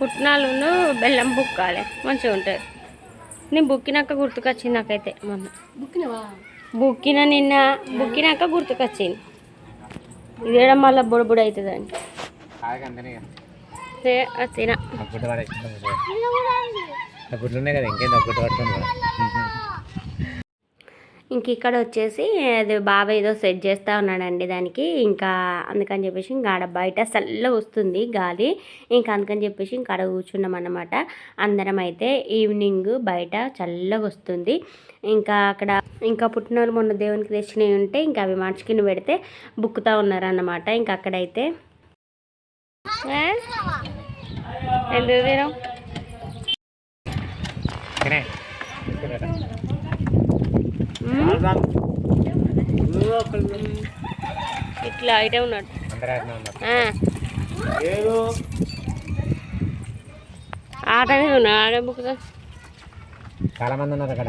పుట్నాలును బెల్లం బుక్కాలి. మంచిగా ఉంటుంది. నేను బుక్కినాక గుర్తుకొచ్చింది నాకైతే మొన్న. బుక్కినవా? బుక్కిన నిన్న బుక్కినాక గుర్తుకొచ్చింది. ఇదేయడం మళ్ళీ బుడ బుడ అవుతుంది అని అది తిన. గుడ్లు ఉన్నాయి కదా. ఇంకేంది పడుతుంది ఇంక ఇక్కడ వచ్చేసి అది బాబా ఏదో సెట్ చేస్తూ ఉన్నాడండి దానికి. ఇంకా అందుకని చెప్పేసి ఇంకా ఆడ బయట చల్ల వస్తుంది గాలి. ఇంకా అందుకని చెప్పేసి ఇంకా ఆడ కూర్చున్నాం అన్నమాట. అందరం అయితే ఈవినింగ్ బయట చల్లగా వస్తుంది. ఇంకా అక్కడ ఇంకా పుట్టినోళ్ళు మొన్న దేవునికి తెచ్చినవి ఉంటే ఇంకా అవి మార్చుకుని పెడితే బుక్కుతూ ఉన్నారన్నమాట. ఇంకా అక్కడైతే ఎందుకు ఇట్లా అయితే ఉన్నాడు అందరూ అట్నే ఉన్నారు. ఆ. ఆట మీద ఉన్నా ఆడ బుక్ చాలా మంది ఉన్నారు అక్కడ.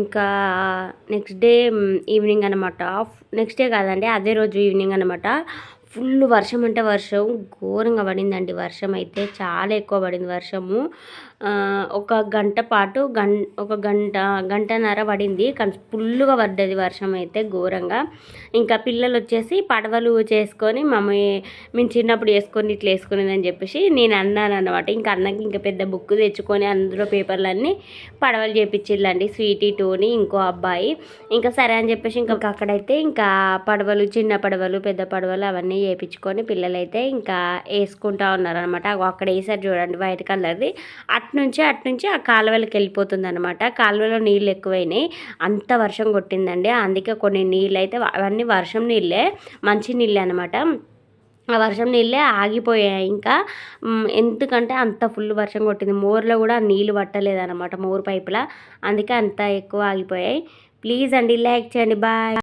ఇంకా నెక్స్ట్ డే ఈవినింగ్ అనమాట నెక్స్ట్ డే కాదండి అదే రోజు ఈవినింగ్ అనమాట ఫుల్ వర్షం అంటే వర్షం ఘోరంగా పడిందండి వర్షం అయితే. చాలా ఎక్కువ పడింది వర్షము. ఒక గంట పాటు గం ఒక గంట గంటన్నర పడింది. కానీ ఫుల్గా పడ్డది వర్షం అయితే ఘోరంగా. ఇంకా పిల్లలు వచ్చేసి పడవలు చేసుకొని మమ్మీ మేము చిన్నప్పుడు వేసుకొని ఇట్లా వేసుకునేదని చెప్పేసి నేను అన్నాను అనమాట ఇంకా అన్నకి ఇంకా పెద్ద బుక్ తెచ్చుకొని అందులో పేపర్లన్నీ పడవలు చేపించిల్లండి స్వీటీ టోని ఇంకో అబ్బాయి. ఇంకా సరే అని చెప్పేసి ఇంకా అక్కడైతే ఇంకా పడవలు చిన్న పడవలు పెద్ద పడవలు అవన్నీ చేపించుకొని పిల్లలైతే ఇంకా వేసుకుంటా ఉన్నారనమాట అక్కడ వేసారు చూడండి వైట్ కలర్ది. అట్నుంచి అట్నుంచి ఆ కాలువలకి వెళ్ళిపోతుంది అనమాట కాలువలో నీళ్ళు ఎక్కువైనాయి. అంత వర్షం కొట్టిందండి. అందుకే కొన్ని నీళ్ళు అయితే అవన్నీ వర్షం నీళ్ళే మంచి నీళ్ళే అనమాట ఆ వర్షం నీళ్ళే ఆగిపోయాయి ఇంకా. ఎందుకంటే అంత ఫుల్ వర్షం కొట్టింది. మోర్లో కూడా నీళ్ళు పట్టలేదు అనమాట మోర్ పైపులా. అందుకే అంత ఎక్కువ ఆగిపోయాయి. ప్లీజ్ అండి లైక్ చేయండి. బాయ్.